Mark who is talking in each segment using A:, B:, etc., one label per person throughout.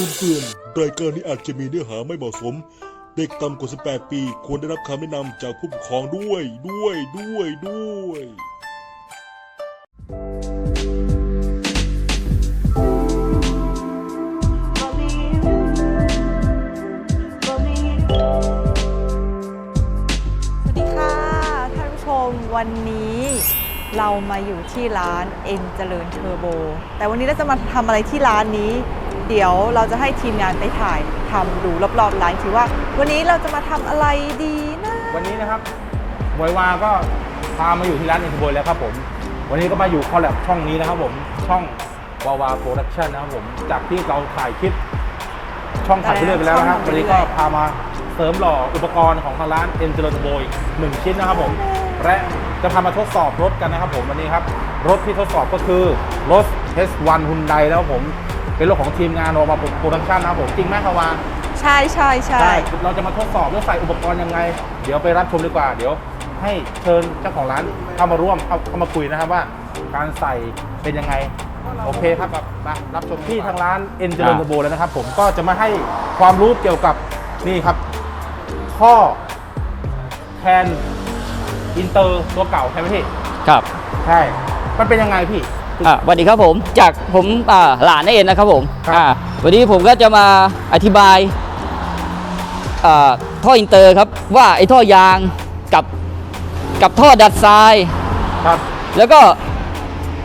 A: กุมเตือนรายการนี้อาจจะมีเนื้อหาไม่เหมาะสม เด็กต่ำกว่า 18 ปี ควรได้รับคำแนะนำจากผู้ปกครองด้วย ด้วย ด้วย ด้วย
B: สวัสดีค่ะท่านผู้ชมวันนี้เรามาอยู่ที่ร้านเอ็นเจริญเทอร์โบ แต่วันนี้เราจะมาทำอะไรที่ร้านนี้ เดี๋ยวเราจะให้ทีมงานไปถ่ายทำดูรอบๆร้านถือว่า วันนี้เราจะมาทำอะไรดีนะ
C: วันนี้นะครับมวยวาก็พามาอยู่ที่ร้านเอ็นทบอยแล้วครับผม วันนี้ก็มาอยู่คอลแลบช่องนี้นะครับผม ช่องวาวาโปรดักชันนะครับผม จากที่เราถ่ายคลิปช่องถ่ายไปเรื่อยไปแล้วนะครับ วันนี้ก็พามาเสริมหล่ออุปกรณ์ของทางร้านเอ็นเจริญโบยหนึ่งชิ้นนะครับผม และจะพามาทดสอบรถกันนะครับผมวันนี้ครับ รถที่ทดสอบก็คือรถ H1 Hyundai แล้วครับผม เป็นรถของทีมงานวาวาโปรดักชันนะครับผมจริงไหมครับวา
B: ใช่ใช่ใช่
C: ใช่เราจะมาทดสอบว่าใส่อุปกรณ์ยังไง เดี๋ยวไปรับชมดีกว่า เดี๋ยวให้เชิญเจ้าของร้านเข้ามาร่วมเข้าเข้ามาคุยนะครับว่า การใส่เป็นยังไง โอเคครับแบบมารับชมที่ทางร้านเอ็นเจริญโบแล้วนะครับผมก็จะมาให้ความรู้เกี่ยวกับนี่ครับท่อแทนอินเตอร์ตัวเก่าใช่ไหมพี่
D: ครับ
C: ใช่ มันเป็นยังไงพี่
D: อ่าสวัสดีครับผมจากผมอ่าหลานนั่นเองนะครับผม
C: ครับ
D: อ่าวันนี้ผมก็จะมาอธิบายอ่าท่ออินเตอร์ครับว่าไอ้ท่อยางกับกับท่อดัดทราย
C: ครับ
D: แล้วก็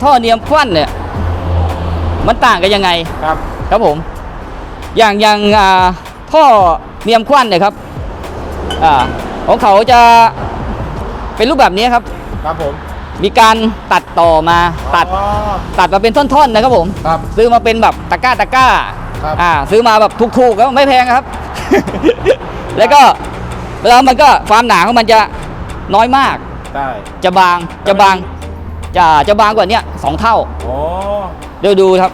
D: ท่อเนียมควันเนี่ยมันต่างกันยังไง
C: ครับ
D: ครับผม อย่างอย่างอ่าท่อเนียมควันเนี่ยครับอ่าของเขาจะเป็นรูปแบบนี้ครับ
C: ครับผม
D: มีการตัดต่อมาตัด
C: อ๋อ
D: ตัดมาเป็นท่อนๆนะครับผม
C: ครับ
D: ซื้อมาเป็นแบบตะกร้าตะกร้า
C: ครับ
D: อ่าซื้อมาแบบถูกๆแล้วไม่แพงครับ แล้วก็แล้วมันก็ความหนาของมันจะน้อยมาก
C: ได้
D: จะบางจะบางจะจะบางกว่าเนี้ยสองเท่า
C: โอ้
D: เดี๋ยวดูครับ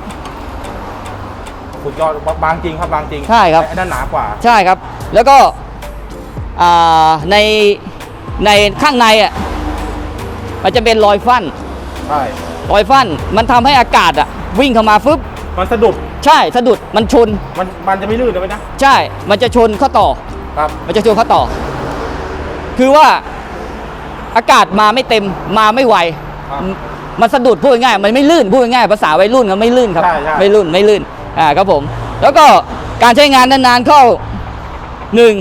C: สุดยอดบางจริงครับบางจริง
D: ใช่ครับ
C: ไอ้นั่นหนากว่า
D: ใช่ครับ แล้วก็อ่าในในข้างในอะ มันจะเป็นรอยฟัน
C: ใช่
D: รอยฟันมันทำให้อากาศอะวิ่งเข้ามาฟึบ
C: มันสะดุด
D: ใช่สะดุดมันชน
C: มันมันจะไม่ลื่นเลยนะ
D: ใช่ มันจะชนข้อต่อ
C: ครับ
D: มันจะชวนเขาต่อ คือว่าอากาศมาไม่เต็มมาไม่ไว
C: ครับ
D: มมันสะดุดพูดง่ายๆมันไม่ลื่นพูดง่ายๆภาษาวัยรุ่นก็ไม่ลื่นครับ
C: ใช่ใช่
D: ไม่ลื่นไม่ลื่นอ่าครับผม แล้วก็การใช้งานนานๆเข้าหนึ่ง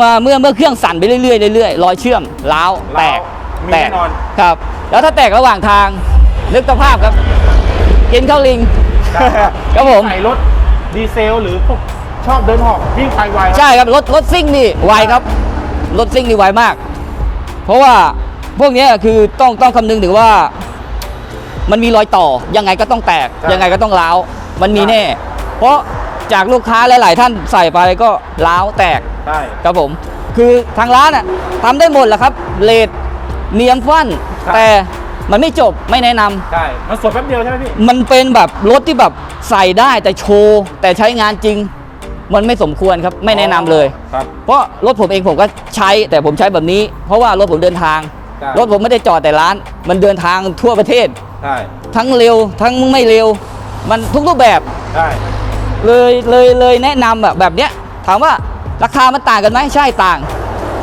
D: มาเมื่อเมื่อเครื่องสั่นไปเรื่อยๆเรื่อยๆรอยเชื่อมล้าวแตก
C: มี
D: แต
C: แน่
D: ก
C: นอน
D: ครับ แล้วถ้าแตกระหว่างทางนึกสภาพครับ กินข้าวลิง ครับผม
C: ใส่รถดีเซลหรือพวกชอบเดินหอบวิ่งไปไวครับ
D: ใช่ครับ รถรถซิ่งนี่ไวครับ รถซิ่งนี่ไวมาก เพราะว่าพวกเนี้ยคือต้องต้องคำนึงถึงว่า มันมีรอยต่อยังไงก็ต้องแตก ยังไงก็ต้องร้าวมันมีแน่ เพราะจากลูกค้าหลาย ๆ ท่านใส่ไปก็ร้าวแตก
C: ใช่
D: ครับผม คือทางร้านอะทำได้หมดแหละครับเลด เนียมฟันแต่มันไม่จบไม่แนะนำ
C: ใช่ มันสวยแป๊บเดียวใช่ไหมพี่
D: มันเป็นแบบรถที่แบบใส่ได้แต่โชว์ แต่ใช้งานจริง มันไม่สมควรครับไม่แนะนำเลย
C: ครับ
D: เพราะรถผมเองผมก็ใช้แต่ผมใช้แบบนี้ เพราะว่ารถผมเดินทาง
C: ใช่
D: รถผมไม่ได้จอดแต่ร้าน มันเดินทางทั่วประเทศ
C: ใช่
D: ทั้งเร็วทั้งไม่เร็ว มันทุกรูปแบบ
C: ใช่
D: เลยเลยเลยแนะนำแบบแบบเนี้ยถามว่าราคามันต่างกันไหมใช่ต่าง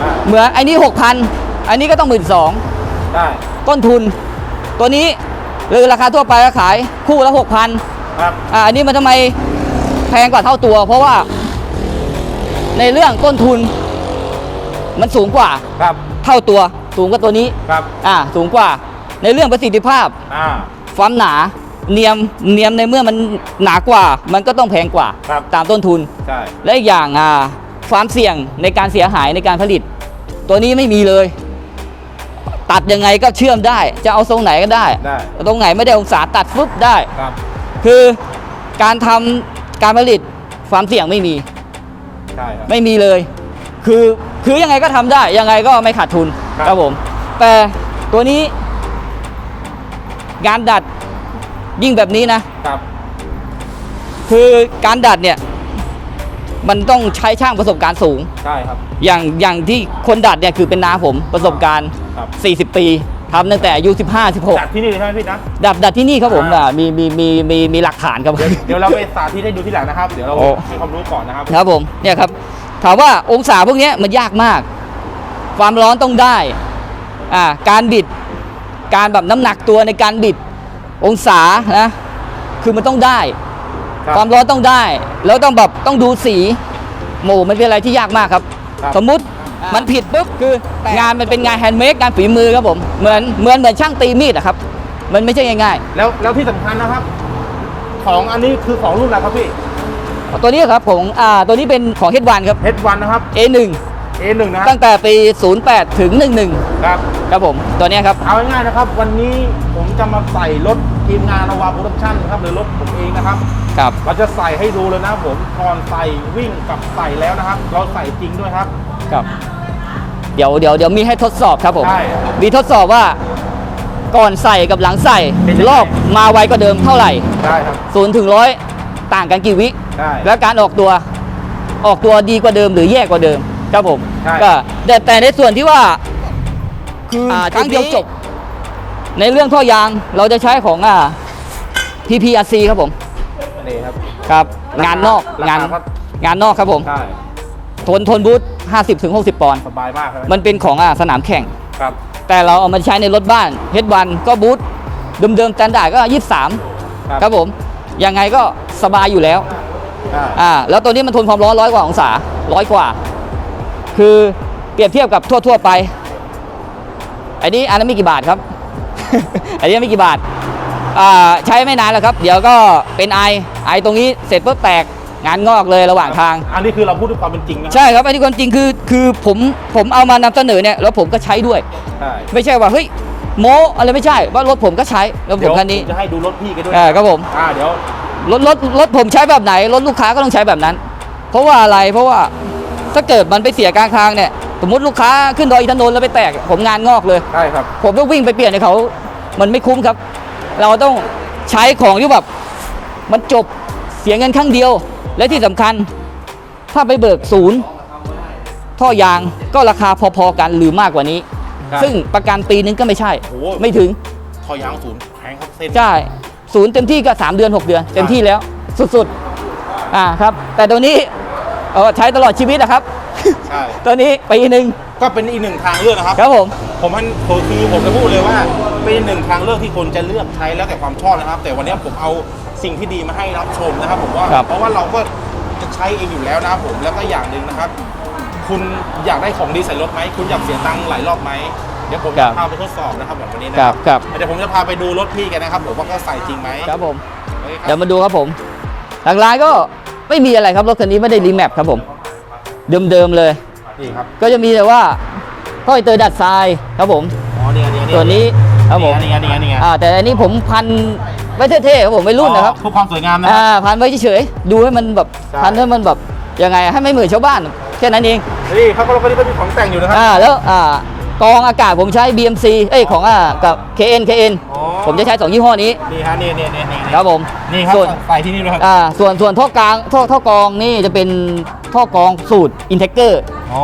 C: อ่า
D: เหมือนไอ้นี้หกพัน อันนี้ก็ต้องหมื่นสอง
C: ได้
D: ต้นทุน ตัวนี้หรือราคาทั่วไปก็ขายคู่ละหกพัน
C: ครับ
D: อ่าอันนี้มันทำไมแพงกว่าเท่าตัว เพราะว่าในเรื่องต้นทุนมันสูงกว่า
C: ครับ
D: เท่าตัวสูงกว่าตัวนี้
C: ครับ
D: อ่าสูงกว่าในเรื่องประสิทธิภาพ
C: อ่า
D: ความหนาเนียมเนียมในเมื่อมันหนากว่า มันก็ต้องแพงกว่า
C: ครับ
D: ตามต้นทุน
C: ใช่
D: และอีกอย่างอ่าความเสี่ยงในการเสียหายในการผลิต ตัวนี้ไม่มีเลย ตัดยังไงก็เชื่อมได้ จะเอาทรงไหนก็ได้
C: ได้
D: ตรงไหนไม่ได้องศาตัดฟึบได้
C: ครับ
D: คือการทำการผลิตความเสี่ยงไม่มี
C: ใช่ครับ
D: ไม่มีเลย คือคือยังไงก็ทำได้ ยังไงก็ไม่ขาดทุน
C: ครับ
D: ครับผม แต่ตัวนี้งานดัดยิ่งแบบนี้นะ
C: ครับ
D: คือการดัดเนี่ย มันต้องใช้ช่างประสบการณ์สูง
C: ใช่ครับ
D: อย่างอย่างที่คนดัดเนี่ยคือเป็นน้าผมประสบการณ์
C: ครับ
D: 40 ปีทำตั้งแต่อายุ 15 16
C: จากที่นี่เลยใช่ไหมพี่นะ
D: ดับดับที่นี่ครับผม
C: อ่า
D: อะมีมีมีมีมีหลักฐานครับผม
C: เดี๋ยวเราไปสาธิตให้ดูที่หลังนะครับ เดี๋ยวเรา
D: โอ้
C: ให้ความรู้ก่อนนะครับ
D: ครับผมเนี่ยครับถามว่าองศาพวกเนี้ยมันยากมาก ความร้อนต้องได้อ่าการบิด การแบบน้ำหนักตัวในการบิดองศานะคือมันต้องได้
C: ครับ
D: ความร้อนต้องได้ แล้วต้องแบบต้องดูสีโมมันเป็นอะไรที่ยากมากครับ
C: ครับ
D: สมมุติ มันผิดปุ๊บคืองานมันเป็นงานแฮนด์เมดงานฝีมือครับผมเหมือนเหมือนเหมือนช่างตีมีดอะครับ มันไม่ใช่ง่าย
C: แล้วแล้วที่สำคัญนะครับ ของอันนี้คือของรุ่นอะไรครับพี่
D: ๆตัวนี้ครับผมอ่าตัวนี้เป็นของ H1 ครับ
C: H1 นะครับ
D: A1
C: A1 นะ
D: ตั้งแต่ปี 08 ถึง 11
C: ครับ
D: ครับผมตัวเนี้ยครับ
C: เอาง่ายๆนะครับ วันนี้ผมจะมาใส่รถ ทีมงานนาวาโปรดักชั่นนะครับหรือรถผมเองนะครับ
D: ครับ
C: เราจะใส่ให้ดูเลยนะครับผมก่อนใส่วิ่งกับใส่แล้วนะครับ เราใส่จริงด้วยครับ
D: ครับ เดี๋ยวเดี๋ยวเดี๋ยวมีให้ทดสอบครับผม
C: ใช่
D: มีทดสอบว่าก่อนใส่กับหลังใส่
C: เป็นยังไง
D: รอบมาไวกว่าเดิมเท่าไหร่
C: ได้ครับ
D: ศูนย์ถึงร้อยต่างกันกี่วิ
C: ได้
D: แล้วการออกตัวออกตัวดีกว่าเดิมหรือแย่กว่าเดิมครับผม
C: ใช่
D: ก็แต่แต่ในส่วนที่ว่า คืออ่าครั้งเดียวจบ ในเรื่องท่อยางเราจะใช้ของอ่า PPRC ครับผม
C: นี่ครับ
D: ครับ
C: ราคางา
D: นนอก
C: ราคางา
D: น
C: ครับ
D: งานนอกครับผม
C: ใช่
D: ทนทนบูท50ถึง60 ปอนด์
C: สบายมากครับ
D: มันเป็นของอ่าสนามแข่ง
C: ครับ
D: แต่เราเอามาใช้ในรถบ้านเฮดวันก็บูทเดิมๆสแตนดาร์ดก็ 23 ครับผม ยังไงก็สบายอยู่แล้ว
C: ใช่
D: อ่าแล้วตัวนี้มันทนความร้อนร้อยกว่าองศาร้อยกว่า คือเปรียบเทียบกับทั่ว ๆ ไป อันนี้อันนั้นไม่กี่บาทครับ อันนี้ไม่กี่บาทอ่าใช้ไม่นานแล้วครับ เดี๋ยวก็เป็นไอไอตรงนี้เสร็จปุ๊บแตกงานงอกเลยระหว่างทาง
C: อันนี้คือเราพูดด้วยความเป็นจริงนะ
D: ใช่ครับอันนี้ความจริงคือคือผมผมเอามานำเสนอเนี่ยแล้วผมก็ใช้ด้วย
C: ใช่
D: ไม่ใช่ว่าเฮ้ยโมอะไรไม่ใช่ว่ารถผมก็ใช้รถผ
C: เดี๋ย
D: ม
C: ว
D: คันนี้
C: ผมจะให้ดูรถพี่กันด้วย
D: อ่าครับผม
C: อ่าเดี๋ยว
D: รถรถรถผมใช้แบบไหนรถลูกค้าก็ต้องใช้แบบนั้น เพราะว่าอะไรเพราะว่าถ้าเกิดมันไปเสียกลางทางเนี่ยสมมติลูกค้าขึ้นดอยอินทนนท์แล้วไปแตกผมงานงอกเลย
C: ใช่ครับ
D: ผมต้องวิ่งไปเปลี่ยนให้เขา มันไม่คุ้มครับ เราต้องใช้ของที่แบบมันจบเสียเงินครั้งเดียว และที่สำคัญ ถ้าไปเบิกศูนย์ท่อยางก็ราคาพอๆกันหรือมากกว่านี้
C: ครับ
D: ซึ่งประกันปีนึงก็ไม่ใช่
C: โอ้โห
D: ไม่ถึง
C: ทอยางศูนย์แพงครับเส้น
D: ใช่ศูนย์เต็มที่ก็ 3 เดือน 6 เดือน เต็มที่แล้วสุดๆอ่าครับ แต่ตัวนี้เออใช้ตลอดชีวิตนะครับ
C: ใช่
D: ตัวนี้ปีหนึ่ง
C: ก็เป็นอีกหนึ่งทางเลือกนะครับ
D: ครับผม
C: ผมมันคือผมจะพูดเลยว่า เป็นหนึ่งทางเลือกที่คนจะเลือกใช้แล้วแต่ความชอบนะครับ แต่วันนี้ผมเอาสิ่งที่ดีมาให้รับชมนะครับผมว่า
D: ครับ
C: เพราะว่าเราก็จะใช้เองอยู่แล้วนะครับผมแล้วก็อย่างหนึ่งนะครับ คุณอยากได้ของดีใส่รถไหมคุณอยากเสียตังค์หลายรอบไหมเดี๋ยวผมจะพาไปทดสอบนะครับแบบวันนี้นะครับ
D: ครับ
C: เดี๋ยวผมจะพาไปดูรถพี่กันนะครับผมว่าก็ใส่จริงไหม
D: ครับผม
C: โอเคครับ
D: เดี๋ยวมาดูครับผมทางร้านก็ไม่มีอะไรครับรถคันนี้ไม่ได้รีแมปครับผม เดิมๆเลย
C: นี่ครับ
D: ก็จะมีแต่ว่าท่อยเตอร์ดัดทรายครับผม
C: อ๋อนี่ไงนี่ไง
D: ตัวนี้ ครับผม
C: นี่ไงนี่ไงนี่ไง
D: อ่าแต่อันนี้ผมพันไว้เท่ๆครับผมไม่รุ่นนะครับ
C: เพื่อความสวยงามนะค
D: อ่า
C: รับ
D: พันไว้เฉยๆดูให้มันแบบ
C: ใช่
D: พันให้มันแบบยังไงให้ไม่เหมือนชาวบ้านแค่นั้นเอง
C: นี่ครับรถคันนี้ก็มีของแต่งอยู่นะครับ
D: อ่าแล้วอ่ากรองอากาศผมใช้ BMC เอ้ยของอ่ากับ KN KN
C: อ๋อ
D: ผมจะใช้สองยี่ห้อนี้
C: นี่ฮะนี่นี่นี่นี่
D: ครับผม
C: นี่ครับ
D: ส่วน
C: ใส่ที่นี่ด้วยครับ
D: อ่าส่วนส่วนท่อกลางท่อท่อกรองนี่จะเป็นท่อกรองสูตร i n t e g r
C: อ๋อ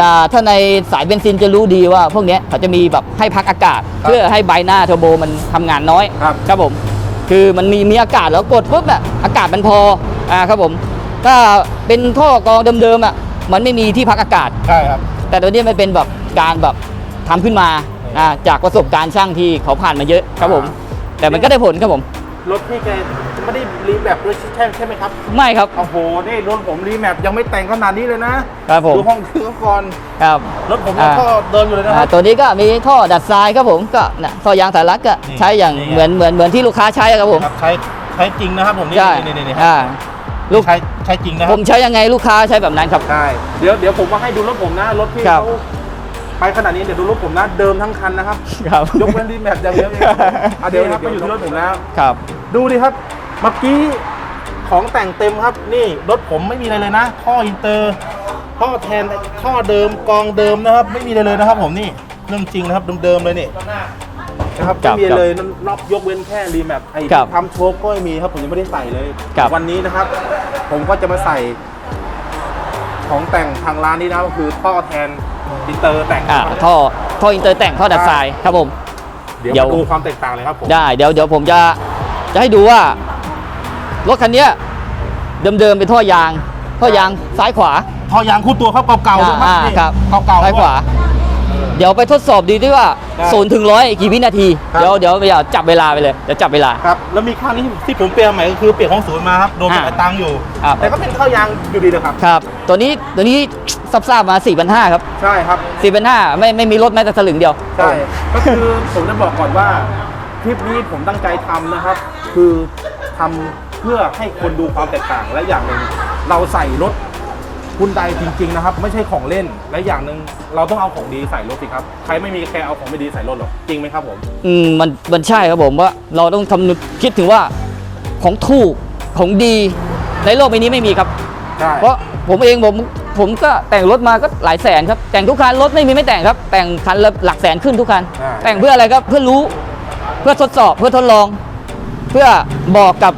D: อ่าถ้าในสายเบนซินจะรู้ดีว่าพวกเนี้ยเขาจะมีแบบให้พักอากาศ
C: ครับ
D: เพื่อให้ใบหน้าเทอร์โบมันทำงานน้อย
C: ครับ
D: ครับผม คือมันมีมีอากาศแล้วกดปุ๊บอะอากาศมันพออ่าครับผม ถ้าเป็นท่อกรองเดิมๆอะมันไม่มีที่พักอากาศ
C: ใช่ครับ
D: แต่ตัวนี้มันเป็นแบบการแบบทำขึ้นมาอ่า จากประสบการณ์ช่างที่เขาผ่านมาเยอะครับผม แต่มันก็ได้ผลครับผม
C: รถพี่แกไม่ได้รีแมปด้วยใช่ใช่ไหมครับ
D: ไม่ครับ
C: โอ้โห นี่รถผมรีแมปยังไม่แต่งขนาดนี้เลยนะ
D: ครับผม
C: ดูห้องเครื่องก่อน
D: ครับ
C: รถผมยัง
D: อ่า
C: ก็เดินอยู่เลยนะค
D: อ่า
C: รับ
D: ตัวนี้ก็มีท่อดัดทรายครับผม ก็นะท่อยางสายรัดก็
C: นี่
D: ใช้อย่าง
C: นี่ไง
D: เหมือนเหมือนเหมือนที่ลูกค้าใช้ครับผม
C: ครับใช้ใช้จริงนะครับผมนี่
D: ใช่
C: นี่นี่นี่
D: อ่าลูก
C: ใช้ใช้จริงนะค
D: ผ
C: รับ
D: มใช้ยังไงลูกค้าใช้แบบนั้นครับ
C: ใช่ เดี๋ยวเดี๋ยวผมมาให้ดูรถผมนะรถที่
D: ครับ
C: เขา ไปขนาดนี้เดี๋ยวดูรถผมนะเดิมทั้งคันนะครับ
D: ครับ
C: ยกเว้นรีแมปอย่างเดียวเองอะเดี๋ยวครับมาอยู่ที่รถผมแล้ว
D: ครับ
C: ดูดิครับเมื่อกี้ของแต่งเต็มครับนี่รถผมไม่มีอะไรเลยนะท่ออินเตอร์ท่อแทนท่อเดิมกองเดิมนะครับ ไม่มีอะไรเลยนะครับ ผมนี่เรื่องจริงนะครับเดิมๆเลยนี่นะครับ
D: ครั
C: ไม่
D: บ
C: มีอะไรเลยนอกยกเว้นแค่รีแมปไอ้
D: ครับ
C: ทำโชคก็ไม่มีครับผมยังไม่ได้ใส่เลย
D: ครับ
C: วันนี้นะครับ ผมก็จะมาใส่ ของแต่งทางร้านนี้นะก็คือท่อแทน อินเตอร์แต่ง
D: อ่าท่อท่ออินเตอร์แต่งท่อดัดทรายครับผม
C: เดี๋ยว
D: เดี๋ยว
C: มาดูความแตกต่างเลยครับผม
D: ได้เดี๋ยวเดี๋ยวผมจะจะให้ดูว่ารถคันเนี้ยเดิมๆเป็นท่อยาง ท่อยางซ้ายขวา
C: ท่อยางคู่ตัวครับเก่าๆด้วยครับ
D: อ่า
C: นี่
D: ครับ
C: เก่าๆ
D: ซ้ายขวาเดี๋ยวไปทดสอบดีด้วยว่า
C: ได้
D: ศูนย์ถึงร้อยกี่วินาที
C: ครับ
D: เดี๋ยวเดี๋ยวเดี๋ยวจับเวลาไปเลยเดี๋ยวจับเวลา
C: ครับแล้วมีข้างนี้ที่ผมเปลี่ยนใหม่ก็คือเปลี่ยนของศูนย์มาครับโดนเป็น
D: อ่า
C: ไอ้ตังค์อยู่
D: ครับ
C: แต่ก็เป็นท่อยางอยู่ดีเลยครับ
D: ครับ ตัวนี้ตัวนี้ซับซ่ามา4 5 0 0ครับ
C: ใช่ครับ
D: 4 5 0 0ไม่ไม่มีรถแม้แต่สลึงเดียว
C: ใช่ ก็คือผมจะบอกก่อนว่าคลิปนี้ผมตั้งใจทำนะครับ คือทำเพื่อให้คนดูความแตกต่างและอย่างหนึ่งเราใส่รถ คุณใดจริง ๆ นะครับ ไม่ใช่ของเล่นและอย่างหนึ่งเราต้องเอาของดีใส่รถสิครับใครไม่มีแค่เอาของไม่ดีใส่รถหรอกจริงไหมครับผม
D: อืมมันมันใช่ครับผมว่าเราต้องคำนึกคิดถึงว่าของถูกของดีในโลกใบนี้ไม่มีครับ
C: ใช่
D: เพราะผมเองผมผมก็แต่งรถมาก็หลายแสนครับ แต่งทุกคันรถไม่มีไม่แต่งครับ แต่งคันละหลักแสนขึ้นทุกคันแต่งเพื่ออะไรครับเพื่อรู้เพื่อทดสอบเพื่อทดลอง เพื่อบอกกับ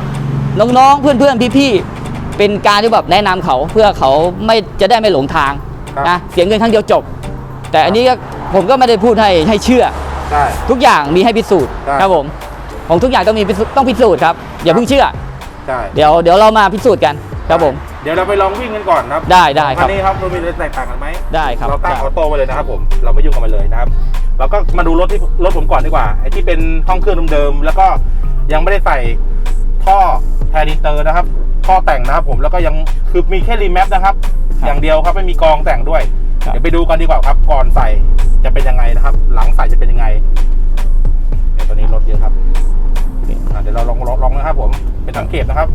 D: น้องๆเพื่อนๆพี่ๆ เป็นการที่แบบแนะนำเขาเพื่อเขาไม่จะได้ไม่หลงทางนะเสียเงินครั้งเดียวจบ แต่อันนี้ก็ผมก็ไม่ได้พูดให้ให้เชื่อ
C: ใช่
D: ทุกอย่างมีให้พิสูจน์
C: ใช่
D: ครับผมของทุกอย่างต้องมีพิสูจน์ต้องพิสูจน์ครับอย่าเพิ่งเชื่อ
C: ใช่
D: เดี๋ยวเดี๋ยวเรามาพิสูจน์กันครับผม
C: เดี๋ยวเราไปลองวิ่งกันก่อนครับ
D: ได้ได้ค
C: คั
D: รั
C: น
D: บ
C: นี้ครับเรามีอะไรแตกต่างกันไหม
D: ได้ครับ
C: เราตั้ง
D: ได้
C: ออโต้ไปเลยนะครับผมเราไม่ยุ่งกับมันเลยนะครับเราก็มาดูรถที่รถผมก่อนดีกว่าไอ้ที่เป็นห้องเครื่องเดิมๆแล้วก็ยังไม่ได้ใส่ท่อแทนอินเตอร์นะครับ ท่อแต่งนะครับผมแล้วก็ยังคือมีแค่รีแมปนะครับ
D: ครับ
C: อย่างเดียวครับไม่มีกองแต่งด้วย
D: ครับ
C: เดี๋ยวไปดูกันดีกว่าครับ ก่อนใส่จะเป็นยังไงนะครับ หลังใส่จะเป็นยังไงเดี๋ยวตอนนี้รถเยอะครับอะเดี๋ยวเราลองลองลองนะครับ ผมเป็นสังเกตนะครับ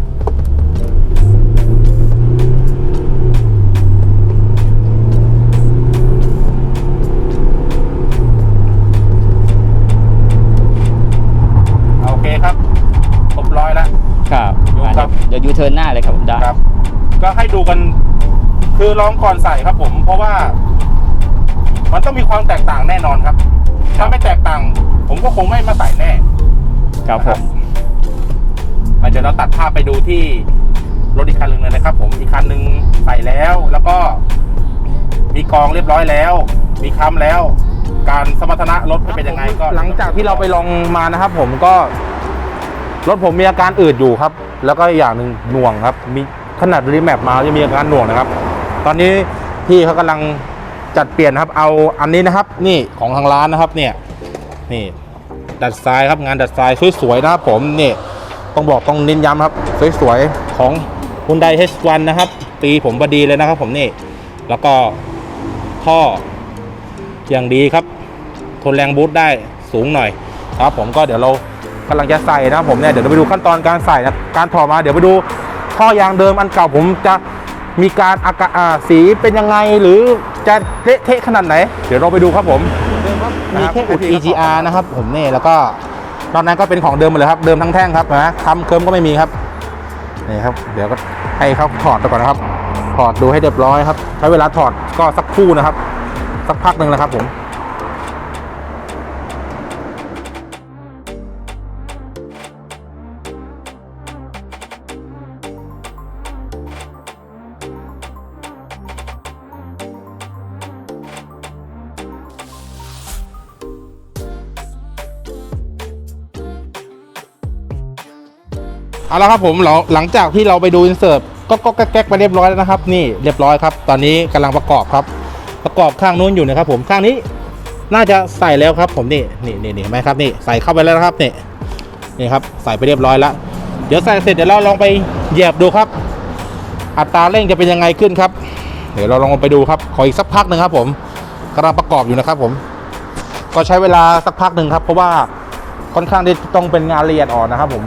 C: โอเคครับครบร้อยแล้ว
D: ครับ
C: ดูครับ
D: เดี๋ยวยูเทิร์นหน้าเลยครับผมได้
C: ครับ ก็ให้ดูกัน คือลองก่อนใส่ครับผม เพราะว่า มันต้องมีความแตกต่างแน่นอนครับ ถ้าไม่แตกต่าง ผมก็คงไม่มาใส่แน่
D: ครับผม
C: อะเดี๋ยวเราตัดภาพไปดูที่รถอีกคันหนึ่งเลยนะครับ ผมอีกคันหนึ่งใส่แล้ว แล้วก็ มีกองเรียบร้อยแล้ว มีค้ำแล้ว การสมรรถนะรถเป็นยังไงก็ หลังจากที่เราไปลองมานะครับ ผมก็รถผมมีอาการอืดอยู่ครับ แล้วก็อย่างหนึ่งหน่วงครับ มีขนาดรีแมปมายังมีอาการหน่วงนะครับ ตอนนี้พี่เขากำลังจัดเปลี่ยนครับ เอาอันนี้นะครับ นี่ของทางร้านนะครับ เนี่ย นี่ ดัดทรายครับงานดัดทรายสวยๆนะครับผมนี่ต้องบอกต้องเน้นย้ำครับ สวยๆของ Hyundai H1 นะครับ ปีผมพอดีเลยนะครับ ผมนี่ แล้วก็ท่ออย่างดีครับ ทนแรงบูทได้สูงหน่อยครับผมก็เดี๋ยวเรา กำลังจะใส่นะครับผมเนี่ยเดี๋ยวเราไปดูขั้นตอนการใส่นะการถอดมาเดี๋ยวไปดูท่อยางเดิมอันเก่าผมจะมีการอากาอ่าสีเป็นยังไงหรือจะเละเทะขนาดไหน เดี๋ยวเราไปดูครับผมมีแค่อุด EGR นะครับผมนี่แล้วก็นอกนั้นก็เป็นของเดิมหมดเลยครับเดิมทั้งแท่งครับนะทำเคิร์มก็ไม่มีครับนี่ครับ เดี๋ยวก็ให้เขาถอดไปก่อนนะครับ ถอดดูให้เรียบร้อยครับ ใช้เวลาถอดก็สักครู่นะครับ สักพักหนึ่งนะครับผม เอาละครับผมหลังจากที่เราไปดูอินเสิร์ตก็ก็แก๊กไปเรียบร้อยแล้วนะครับนี่เรียบร้อยครับ ตอนนี้กำลังประกอบครับ ประกอบข้างนู้นอยู่นะครับ ผมข้างนี้น่าจะใส่แล้วครับผมนี่นี่นี่นี่เห็นไหมครับนี่ใส่เข้าไปแล้วนะครับนี่นี่ครับใส่ไปเรียบร้อยแล้ว เดี๋ยวใส่เสร็จเดี๋ยวเราลองไปเหยียบดูครับ อัตราเร่งจะเป็นยังไงขึ้นครับ เดี๋ยวเราลองไปดูครับขออีกสักพักหนึ่งครับ ผมกำลังประกอบอยู่นะครับ ผม ก็ใช้เวลาสักพักหนึ่งครับ เพราะว่าค่อนข้างที่ต้องเป็นงานละเอียดอ่อนนะครับ ผม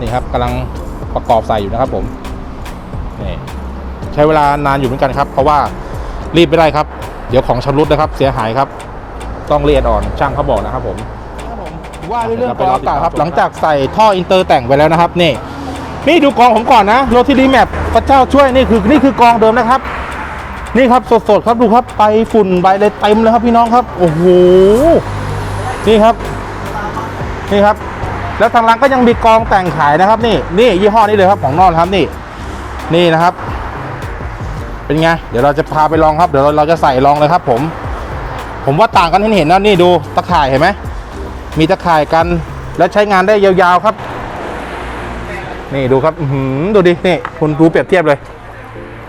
C: นี่ครับกำลังประกอบใส่อยู่นะครับผมนี่ใช้เวลานานอยู่เหมือนกันครับ เพราะว่ารีบไม่ได้ครับ เดี๋ยวของชำรุดนะครับ เสียหายครับ ต้องละเอียดอ่อนช่างเขาบอกนะครับผมว่าด้วยเรื่องกองอากาศครับ หลังจากใส่ท่ออินเตอร์แต่งไปแล้วนะครับนี่นี่ดูกองผมก่อนนะโรทีรีแมปพระเจ้าช่วยนี่คือนี่คือกองเดิมนะครับ นี่ครับสดๆครับดูครับไปฝุ่นใบเลยเต็มเลยครับพี่น้องครับ โอ้โหนี่ครับ นี่ครับ แล้วทางร้านก็ยังมีกองแต่งขายนะครับนี่นี่ยี่ห้อนี้เลยครับของนอกครับนี่ นี่นะครับ เป็นไงเดี๋ยวเราจะพาไปลองครับเดี๋ยวเราจะใส่ลองเลยครับ ผม ผมว่าต่างกันให้เห็นนะนี่ดูตะข่ายเห็นไหมมีตะข่ายกันและใช้งานได้ยาวๆครับ นี่ดูครับหือดูดินี่คุณดูเปรียบเทียบเลย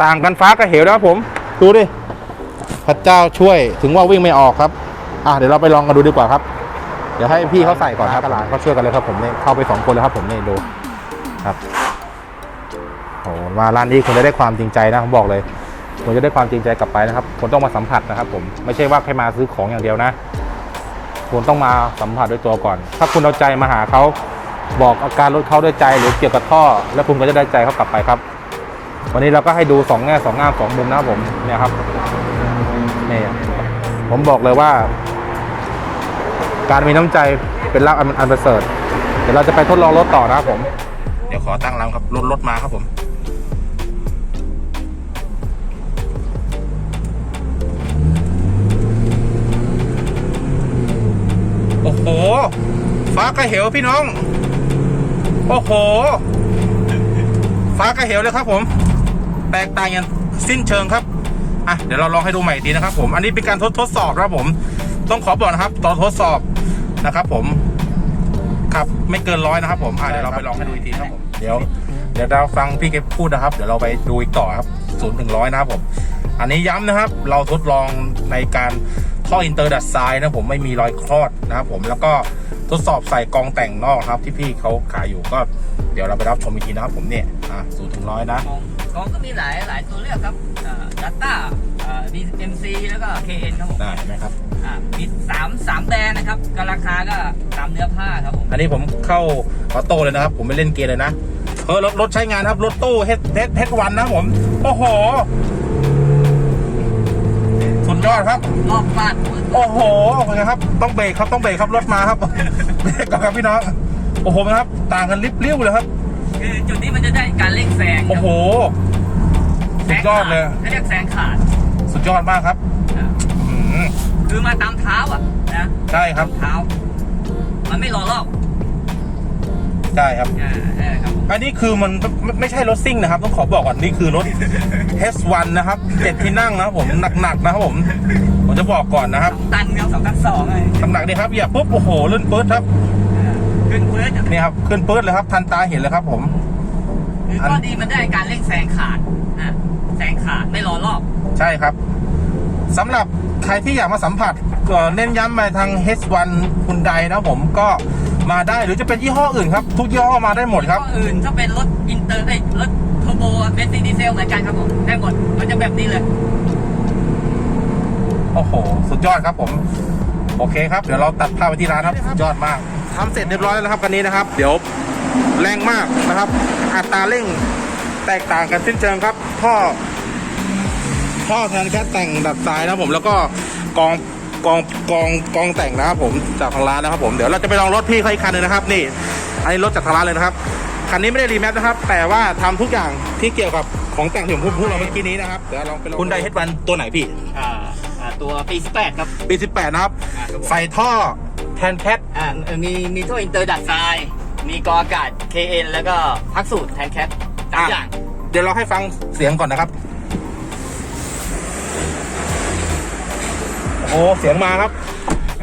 C: ต่างกันฟ้ากับเหวนะครับผม ดูดิพระเจ้าช่วยถึงว่าวิ่งไม่ออกครับ อะเดี๋ยวเราไปลองกันดูดีกว่าครับ เดี๋ยวให้พี่เขาใส่ก่อนครับหลานเขาช่วยกันเลยครับผมนี่เข้าไปสองคนเลยครับผมนี่ดูครับโอ้มาร้านนี้คุณจะได้ความจริงใจนะผมบอกเลยคุณจะได้ความจริงใจกลับไปนะครับคุณต้องมาสัมผัสนะครับ ผมไม่ใช่ว่าแค่มาซื้อของอย่างเดียวนะคุณต้องมาสัมผัสด้วยตัวก่อน ถ้าคุณเอาใจมาหาเขาบอกอาการรถเขาด้วยใจหรือเกี่ยวกับท่อ แล้วคุณก็จะได้ใจเขากลับไปครับ วันนี้เราก็ให้ดูสองแง่สองงามสองมุมนะครับผมเนี่ยครับนี่ผมบอกเลยว่า การมีน้ำใจเป็นลาภอันอันประเสริฐเดี๋ยวเราจะไปทดลองรถต่อนะครับผม เดี๋ยวขอตั้งลำครับรถรถมาครับผมโอ้โห ฟ้ากระเหวพี่น้อง โอ้โห ฟ้ากระเหวเลยครับผม แตกต่างกันสิ้นเชิงครับ อะ เดี๋ยวเราลองให้ดูใหม่อีนะครับผม อันนี้เป็นการทดทดสอบนะครับผม ต้องขอบอกนะครับ ตอนทดสอบ นะครับ ผมครับไม่เกินร้อยนะครับ ผมอะเดี๋ยวเราไปลองให้ดูอีกทีครับผมเดี๋ยวเดี๋ยวเราฟังพี่เก็บพูดนะครับ เดี๋ยวเราไปดูอีกต่อครับศูนย์ถึงร้อยนะครับผมอันนี้ย้ำนะครับ เราทดลองในการท่ออินเตอร์ดัดทรายนะผมไม่มีรอยคลอดนะครับผมแล้วก็ทดสอบใส่กองแต่งนอกครับ ที่พี่เขาขายอยู่ก็เดี๋ยวเราไปรับชมอีกทีนะครับผมเนี่ยอะศูนย์ถึงร้อยนะ
D: ของของก็มีหลายหลายตัวเลือกครับดัตต้ามีเอ็มซีแล้วก็ KN ครับผม
C: ได้ไหมครับ
D: อ่ามีสามสามแบรนด์นะครับก็ราคาก็ตามเนื้อผ้าครับผม
C: อันนี้ผมเข้าออโต้เลยนะครับ ผมไม่เล่นเกมเลยนะเออรถรถใช้งานครับรถตู้เฮดเฮดเฮดวันนะครับผม โอ้โหสุดยอดครับ
D: รอบบ้านผม
C: โอ้โหเป็นไงครับ ต้องเบรกครับต้องเบรกครับรถมาครับเบรกก่อนครับพี่น้องโอ้โหเป็นไงครับ ต่างกันลิบเลี้ยวเลยครับ
D: คือจุดนี้มันจะได้การเร่งแซง
C: โอ้โห สุดยอดเลย
D: เขาเรียกแซงขาด
C: สุดยอดมากครับ
D: อ่า
C: อืม
D: คือมาตามเท้าอะนะ
C: ใช่ครับ
D: เท้า มันไม่รอรอบ
C: ใช่ครับ
D: อ่าเออครับผม
C: อันนี้คือมันไม่ไม่ใช่รถซิ่งนะครับ ต้องขอบอกก่อนนี่คือรถ H1 นะครับเจ็ดที่นั่งนะครับผมหนักๆนะครับผมผมจะบอกก่อนนะครับ
D: สองตันครับสองตันสองเลย
C: น้ำหนักดีครับอย่าปุ๊บโอ้โหลื่นปื๊ดครับ
D: ขึ้นเพื่อน
C: นี่ครับขึ้นปื๊ดเลยครับ ทันตาเห็นเลยครับผม
D: คือข้อดีมันได้การเร่งแซงขาดอะแซงขาดไม่รอรอบ
C: ใช่ครับสำหรับ ใครที่อยากมาสัมผัสก็เน้นย้ำไปทาง H1 คุณใดนะครับผมก็มาได้หรือจะเป็นยี่ห้ออื่นครับ ทุกยี่ห้อมาได้หมดครับ
D: ข้ออื่นถ้าเป็นรถอินเตอร์ไอ้ยรถเทอร์โบเบนซินดีเซลเหมือนกันครับผมได้หมดมันจะแบบนี้เลย
C: โอ้โห สุดยอดครับผม โอเคครับ เดี๋ยวเราตัดภาพไปที่ร้านครับสุดยอดมากทำเสร็จเรียบร้อยแล้วนะครับคันนี้นะครับ เดี๋ยวแรงมากนะครับ อัตราเร่งแตกต่างกันสิ้นเชิงครับ ท่อ ท่อแทนแค่แต่งดัดทรายนะครับผมแล้วก็กองกองกองกองแต่งนะครับผมจากทางร้านนะครับผมเดี๋ยวเราจะไปลองรถพี่เขาอีกคันหนึงนะครับ นี่อันนี้รถจากทางร้านเลยนะครับคันนี้ไม่ได้รีแมปนะครับ แต่ว่าทำทุกอย่างที่เกี่ยวกับของแต่งที่ผมพูดพูดเราเมื่อกี้นี้นะครับเดี๋ยวลองไปลองคุณไดเฮดวันตัวไหนพี่
D: อ่าอ่าตัวปี18ครับ
C: ปี18นะครับ
D: อ่าครับผม
C: ใส่ท่อแทนแคท
D: อ่าเอ่อมีมีท่ออินเตอร์ดัดทราย มีกองอากาศ KN แล้วก็พักสูตรแทนแคทสามอย่าง
C: เดี๋ยวเราให้ฟังเสียงก่อนนะครับ โอ้เสียงมาครับ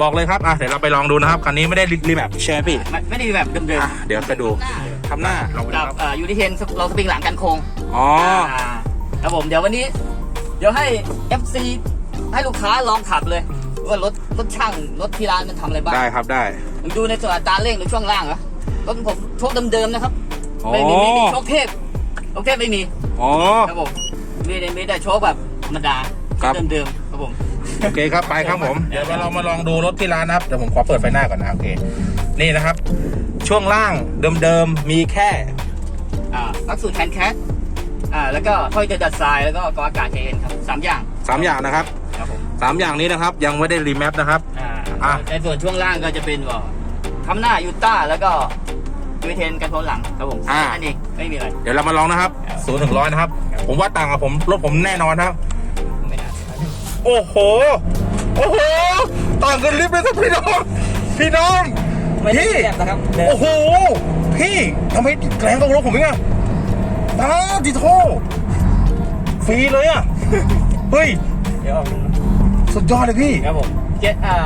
C: บอกเลยครับอะเดี๋ยวเราไปลองดูนะครับคันนี้ไม่ได้รีแมปใช่ไหมพี่
D: ไม่ไม่ได้แบบเดิม
C: อะเดี๋ยวไปดูทำหน้าลอง
D: ๆ
C: ไป
D: กั
C: ดู
D: บ
C: ครับ
D: อ่ายูนิเทนเราสปริงหลังกันโค้ง
C: อ๋อ
D: อ่าครับผมเดี๋ยววันนี้ เดี๋ยวให้ FC ให้ลูกค้าลองขับเลยว่ารถรถช่างรถที่ร้านมันทำอะไรบ้าง
C: ได้ครับได้
D: ดูในส่วนอัตราเร่งหรือช่วงล่างเหรอรถผมโชคเดิมๆนะครับ
C: อ๋อ
D: ไม่มีไม่มีโชคเทพโชคเทพไม่มี
C: อ๋อ
D: ครับผมมีแต่มีแต่โชคแบบธรรมดา
C: ครับ
D: เดิมๆครับผม
C: โอเคครับไปครับผม เดี๋ยวเรามาลองดูรถที่ร้านนะครับเดี๋ยวผมขอเปิดไฟหน้าก่อนนะโอเค นี่นะครับ ช่วงล่างเดิมๆมีแค่
D: อ่าพักสูตรแทนแคทอ่าแล้วก็ถ้อยจะดัดทรายแล้วก็กรองอากาศ KN ครับสามอย่าง
C: 3อย่างนะครับ
D: ครับผม
C: สามอย่างนี้นะครับ ยังไม่ได้รีแมปนะครับ
D: อ่า
C: อะ
D: ในส่วนช่วงล่างก็จะเป็นว่าทำหน้ายูต้าแล้วก็ยูเทนกันโทนหลังครับผม
C: อ่า
D: อันนี้ไม่มีอะไร
C: เดี๋ยวเรามาลองนะครับศูนย์ถึงร้อยนะครับ ผมว่าต่างกับผมรถผมแน่นอนครับ
D: ไม่น่า
C: โอ้โห โอ้โห ต่างกันลิบเลยครับพี่น้อง พี่น้อง
D: ไม่ได้
C: พี่
D: แคบนะครับเดิม
C: โอ้โห พี่ทำไมแรงกว่ารถผมอีกอะตาดิโทฟรีเลยอะเฮ้ย
D: เดี๋ยวเอา
C: สุดยอดเลยพี่
D: ครับผมเจ็ดอ่า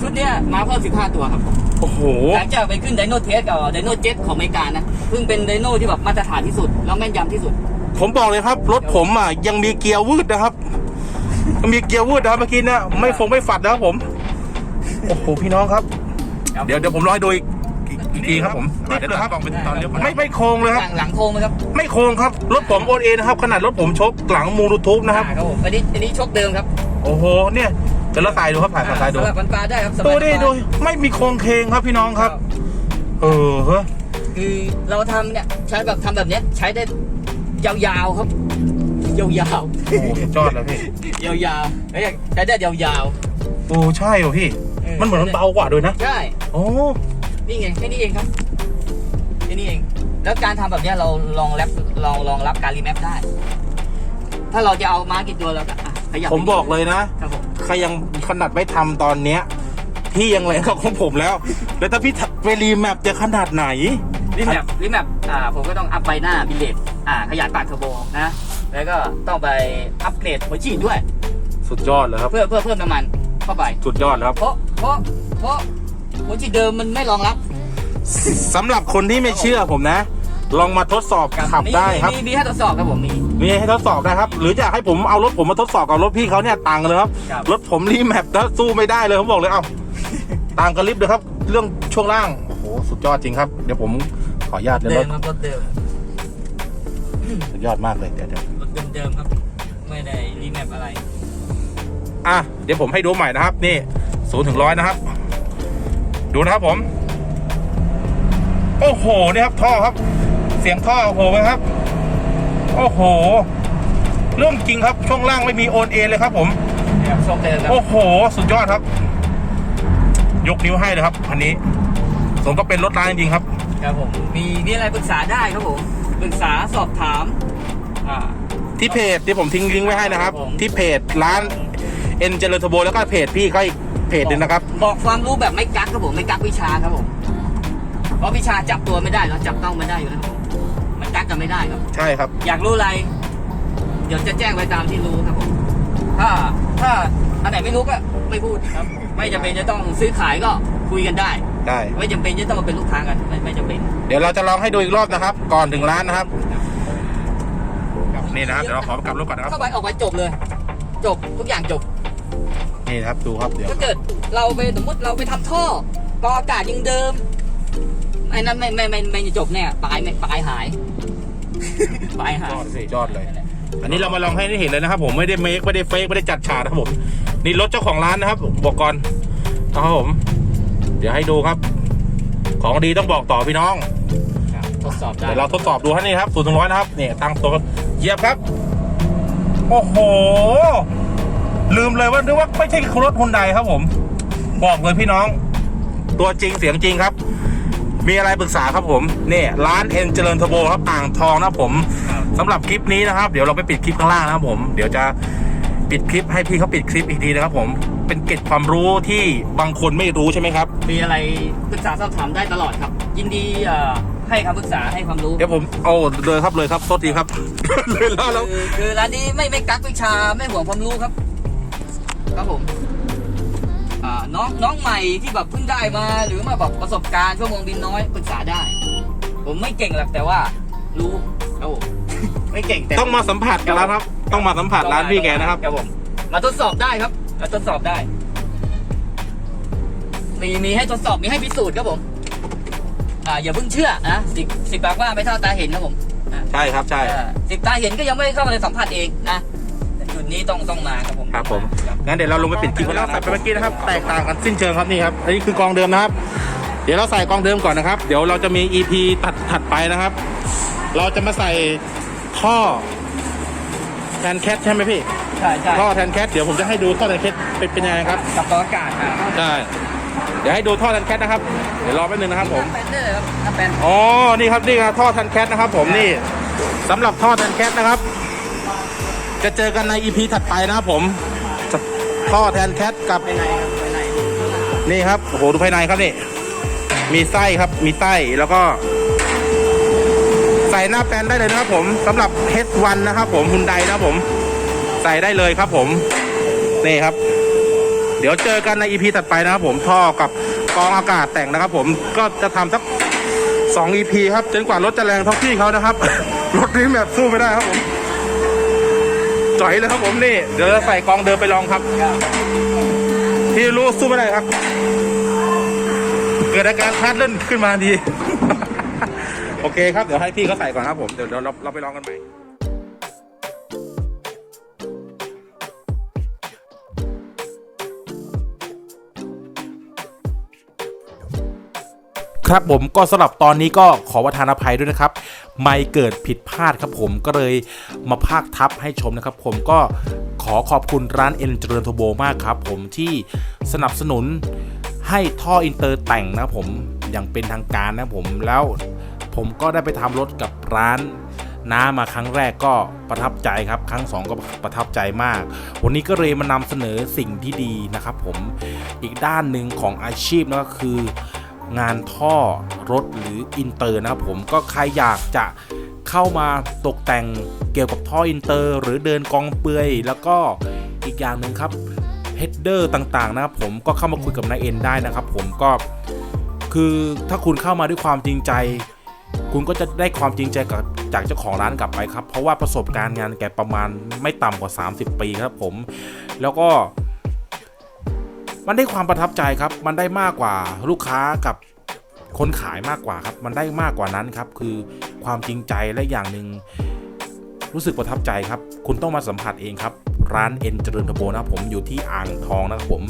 D: ชุดเนี้ยมาเพิ่ม15 ตัวครับผม
C: โอ้โห
D: หลังจากไปขึ้นไดโนเทสกับไดโนเจ็ตของอเมริกานะเพิ่งเป็นไดโนที่แบบมาตรฐานที่สุด แล้วแม่นยำที่สุด
C: ผมบอกเลยครับ รถผมอะยังมีเกียร์วืดนะครับยัง มีเกียร์วืดนะครับเมื่อกี้เนี่ยไม่ฟงไม่ฝัดนะครับผม โอ้โหพี่น้องครับ
D: ครับ
C: เดี๋ยวเดี๋ยวผมรอให้ดูอีกอีกทีครับผมเดี๋ยวครับไม่ไม่โค้งเลยครับ
D: หลังหลังโค้งไหมครับ
C: ไม่โค้งครับ รถผมโอนเอนะครับ ขนาดรถผมชกหลังมูรูทูบนะครับ
D: อ่าครับผมอันนี้อันนี้ชกเดิมครับ
C: โอ้โห เนี่ยเดี๋ยวเราใส่ดูครับถ่ายถ่ายดู
D: สำหรับฟันปลาได้ครับสบาย
C: ดูดิ
D: สบาย
C: ดูไม่มีโครงเคงครับพี่น้องครับ เออเฮ้ย
D: คือเราทำเนี่ยใช้แบบทำแบบเนี้ยใช้ได้ยาวๆครับ ยาว
C: โอ้โหสุดยอดแล้วพี่
D: ๆ ยาวๆแล้วอยากใช้ได้ยาว
C: โอ้ใช่เหรอพี่
D: เออ
C: มันเหมือนมันเบากว่าด้วยนะ
D: ๆใช่
C: โอ้
D: นี่ไงแค่นี้เองครับแค่นี้เอง แล้วการทำแบบเนี้ยเราลองแรปลองลองรับการรีแมปได้ ถ้าเราจะเอามากี่ตัวเราก็อะขยับ
C: ผมบอกเลยนะ
D: ครับผม
C: ใครยังขนาดไม่ทำตอนเนี้ย พี่ยังแรงกว่าของผมแล้ว แล้วถ้าพี่ไปรีแมปจะขนาดไหน
D: รีแมปรีแมปอ่าผมก็ต้องอัพใบหน้าบิเลตอ่า ขยายปากเทอร์โบนะ แล้วก็ต้องไปอัปเกรดหัวฉีดด้วย
C: สุดยอดเลยครับ
D: เพื่อเพื่อเพิ่มน้ำมันเข้าไป
C: สุดยอดเลยครับ
D: เพราะเพราะเพราะหัวฉีดเดิมมันไม่รองรับ
C: สำหรับคนที่ไม่เชื่อผมนะ ลองมาทดสอบขับ
D: มี
C: ได้ครับ
D: มีมีให้ทดสอบครับผมมี
C: มีให้ทดสอบได้ครับ หรือจะให้ผมเอารถผมมาทดสอบกับรถพี่เขาเนี่ยต่างกันเลยครับ
D: ครับ
C: รถผมรีแมปแล้วสู้ไม่ได้เลยผมบอกเลยเอ้าต่างกันลิฟต์เลยครับ เรื่องช่วงล่าง โอ้โห สุดยอดจริงครับ เดี๋ยวผมขออนุญาตเดี๋ยว
D: เดิ
C: ร
D: ม
C: ถ
D: ครับรถเดิม
C: สุดยอดมากเลยเดี๋ยวเดี๋ยว
D: รถ เดิมๆครับ ไม่ได้รีแมปอะไร
C: อะ เดี๋ยวผมให้ดูใหม่นะครับ นี่ศูนย์ถึงร้อยนะครับ ดูนะครับผม โอ้โหนี่ครับ ท่อครับ เสียงท่อโอ้โหไหมครับ โอ้โห เรื่องจริงครับ ช่วงล่างไม่มีโอนเอเลยครับ ผม
D: เนี่ยทรงเดิมครับ
C: โอ้โห สุดยอดครับ ยกนิ้วให้เลยครับคันนี้ สมก็เป็นรถร้านจริงๆครับ
D: ครับผม มีมีอะไรปรึกษาได้ครับผม ปรึกษาสอบถาม อ่า
C: ที่เพจที่ผมทิ้งลิงก์ไว้ให้นะครับ
D: ครับผม
C: ที่เพจร้านเอ็นเจริญทโบแล้วก็เพจพี่เขาอีกเพจหนึงนะครับ
D: บอกความรู้แบบไม่กักครับผมไม่กักวิชาครับผมเพราะวิชาจับตัวไม่ได้เราจับต้องไม่ได้อยู่แล้วครับผมมันกักกันไม่ได้ครับ
C: ใช่ครับ
D: อยากรู้อะไร เดี๋ยวจะแจ้งไปตามที่รู้ครับผม ถ้าถ้าอันไหนไม่รู้ก็ไม่พูดครับ ไม่จำเป็นจะต้องซื้อขายก็คุยกันได้
C: ได้
D: ไม่จำเป็นจะต้องมาเป็นลูกค้ากัน ไม่ไม่จำเป็น
C: เดี๋ยวเราจะลองให้ดูอีกรอบนะครับ ก่อนถึงร้านนะครับ นี่นะครับเดี๋ยวเราขอกลับรถก่อนนะครับ
D: เข้าไปออกไปจบเลย จบทุกอย่างจบ
C: นี่นะครับดูครับเดี๋ยว
D: ถ้าเกิดเราไปสมมติเราไปทำท่อกออากาศยังเดิมไอ้นั้นไม่ไม่ไม่ไม่จบแน่ปลายไม่ปลายหายปลายหาย
C: ยอดสิยอดเลย อันนี้เรามาลองให้ได้เห็นเลยนะครับ ผมไม่ได้เมคไม่ได้เฟกไม่ได้จัดฉากนะครับผมนี่รถเจ้าของร้านนะครับบอกก่อนนะครับผม เดี๋ยวให้ดูครับ ของดีต้องบอกต่อพี่น้อง
D: ครับทดสอบได้
C: เดี๋ยวเราทดสอบดูฮะนี่ครับศูนย์ถึงร้อยนะครับนี่ตั้งตัว เหยียบครับ โอ้โห ลืมเลยว่านึกว่าไม่ใช่รถฮุนไดครับผม บอกเลยพี่น้อง ตัวจริงเสียงจริงครับ มีอะไรปรึกษาครับผมนี่ร้านเอ็นเจริญเทอร์โบครับอ่างทองนะครับผมสำหรับคลิปนี้นะครับ เดี๋ยวเราไปปิดคลิปข้างล่างนะครับผม เดี๋ยวจะปิดคลิปให้พี่เขาปิดคลิปอีกทีนะครับผมเป็นเกร็ดความรู้ที่บางคนไม่รู้ใช่ไหมครับ
D: มีอะไรปรึกษาสอบถามได้ตลอดครับ ยินดีเอ่อ ให้คำปรึกษาให้ความรู้
C: เดี๋ยวผมเอาเลยครับเลยครับโทษทีครับ เลยแล้วแล้ว
D: คือคือร้านนี้ไม่ไม่กักวิชาไม่ห่วงความรู้ครับ ครับผมอ่าน้องน้องใหม่ที่แบบเพิ่งได้มาหรือมาแบบประสบการณ์ชั่วโมงบินน้อยปรึกษาได้ ผมไม่เก่งหรอกแต่ว่า รู้ครับผมไม่เก่งแต่
C: ต้องมาสัมผัสกันแล้วครับ ต้องมาสัมผัสร้านพี่แกนะครับ
D: ครับผมมาทดสอบได้ครับมาทดสอบได้ มีมีให้ทดสอบมีให้พิสูจน์ครับผม อ่าอย่าเพิ่งเชื่อนะสิบสิบปากว่าไม่เท่าตาเห็นครับผมอ่า
C: ใช่ครับใช่
D: เออสิบตาเห็นก็ยังไม่เข้ามาในสัมผัสเองนะจุดนี้ต้องต้องมาครับผม
C: ครับผม
D: ครับ
C: งั้นเดี๋ยวเราลงไปปิดคลิปกันแล้วใส่ไปเมื่อกี้นะครับแตกต่างกันสิ้นเชิงครับนี่ครับอันนี้คือกองเดิมนะครับ เดี๋ยวเราใส่กองเดิมก่อนนะครับ เดี๋ยวเราจะมี EP ตัดถัดไปนะครับ เราจะมาใส่ท่อแทนแคทใช่ไหมพี่
D: ใช่ใช่
C: ท่อแทนแคทเดี๋ยวผมจะให้ดูท่อแทนแคทเป็นเป็นยังไงครับ
D: กับตัวอากาศอะ
C: ใช่ เดี๋ยวให้ดูท่อแทนแคทนะครับ เดี๋ยวรอแป๊บนึงนะครับผม
D: เป็นได้เลยครับถ้าเป็น
C: อ๋อ นี่ครับ นี่ครับท่อทันแคทนะครับผมนี่สำหรับท่อทันแคทนะครับ จะเจอกันในอีพีถัดไปนะครับผมท่อแทนแคทกับ
D: ภายในครับภายใน
C: นี่ครับ โอ้โห ดูภายในครับนี่ มีไส้ครับ มีไส้ แล้วก็ ใส่หน้าแปลนได้เลยนะครับผมสำหรับ H1 นะครับผมฮุนไดนะครับผม ใส่ได้เลยครับผม นี่ครับ เดี๋ยวเจอกันใน EP ถัดไปนะครับผมท่อกับกองอากาศแต่งนะครับ ผมก็จะทำสัก2 EP ครับจนกว่ารถจะแรงเท่าพี่เขานะครับ รถนี้แบบสู้ไม่ได้ครับผมจ่อยเลยครับผมนี่ เดี๋ยวจะใส่กองเดินไปลองครับ ที่รู้สู้ไม่ได้ครับ เกิดอาการพลาดเล่นขึ้นมาดี โอเคครับ เดี๋ยวให้พี่เขาใส่ก่อนครับผม เดี๋ยวเดี๋ยวเราเราไปลองกันใหม่ ครับผมก็สำหรับตอนนี้ก็ขอประทานอภัยด้วยนะครับ ไม่เกิดผิดพลาดครับผมก็เลยมาภาคทับให้ชมนะครับ ผมก็ขอขอบคุณร้านเอ็นเจริญโทโบมากครับ ผมที่สนับสนุนให้ท่ออินเตอร์แต่งนะผมอย่างเป็นทางการนะผมแล้วผมก็ได้ไปทำรถกับร้านน้ามาครั้งแรกก็ประทับใจครับ ครั้งสองก็ประทับใจมาก วันนี้ก็เลยมานำเสนอสิ่งที่ดีนะครับ ผมอีกด้านหนึ่งของอาชีพนั่นก็คือ งานท่อรถหรืออินเตอร์นะครับผมก็ใครอยากจะเข้ามาตกแต่งเกี่ยวกับท่ออินเตอร์ หรือเดินกองเปือยแล้วก็อีกอย่างหนึ่งครับเฮดเดอร์ต่างๆนะครับผมก็เข้ามาคุยกับนายเอ็นได้นะครับผมก็คือถ้าคุณเข้ามาด้วยความจริงใจ คุณก็จะได้ความจริงใจกับจากเจ้าของร้านกลับไปครับ เพราะว่าประสบการณ์งานแกประมาณไม่ต่ำกว่า 30 ปีครับผม แล้วก็ มันได้ความประทับใจครับ มันได้มากกว่าลูกค้ากับคนขายมากกว่าครับ มันได้มากกว่านั้นครับ คือความจริงใจและอย่างหนึ่งรู้สึกประทับใจครับ คุณต้องมาสัมผัสเองครับ ร้านเอ็นเจริญทโบนะครับผมอยู่ที่อ่างทองนะครับผม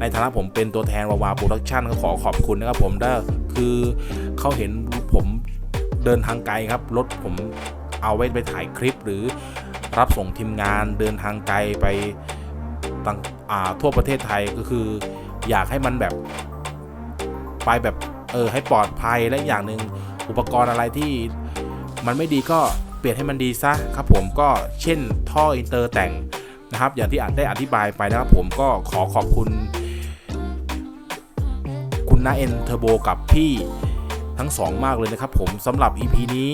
C: ในฐานะผมเป็นตัวแทนวาวาโปรดักชั่นก็ขอขอบคุณนะครับผมได้คือเขาเห็นผมเดินทางไกลครับ รถผมเอาไว้ไปถ่ายคลิปหรือรับส่งทีมงานเดินทางไกลไป ต่างอ่าทั่วประเทศไทยก็คือ อยากให้มันแบบไปแบบเออให้ปลอดภัยและอย่างหนึ่งอุปกรณ์อะไรที่มันไม่ดีก็เปลี่ยนให้มันดีซะครับผมก็เช่นท่ออินเตอร์แต่งนะครับ อย่างที่อาจได้อธิบายไปนะครับผมก็ขอขอบคุณ คุณนาเอ็นเทอร์โบกับพี่ทั้งสองมากเลยนะครับผมสำหรับ EP นี้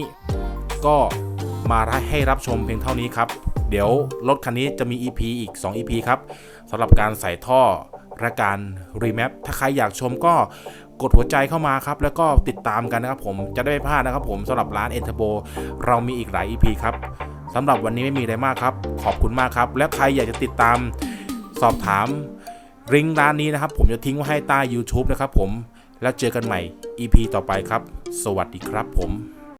C: ก็มาให้รับชมเพียงเท่านี้ครับ เดี๋ยวรถคันนี้จะมี EP อีก 2 EP ครับสำหรับการใส่ท่อและการรีแมปถ้าใครอยากชมก็กดหัวใจเข้ามาครับ แล้วก็ติดตามกันนะครับผมจะได้ไม่พลาดนะครับผมสำหรับร้านเอ็นเทอร์โบเรามีอีกหลาย EP ครับสำหรับวันนี้ไม่มีอะไรมากครับ ขอบคุณมากครับ และใครอยากจะติดตามสอบถามริงร้านนี้นะครับ ผมจะทิ้งไว้ให้ใต้ YouTube นะครับผมแล้วเจอกันใหม่ EP ต่อไปครับ สวัสดีครับผม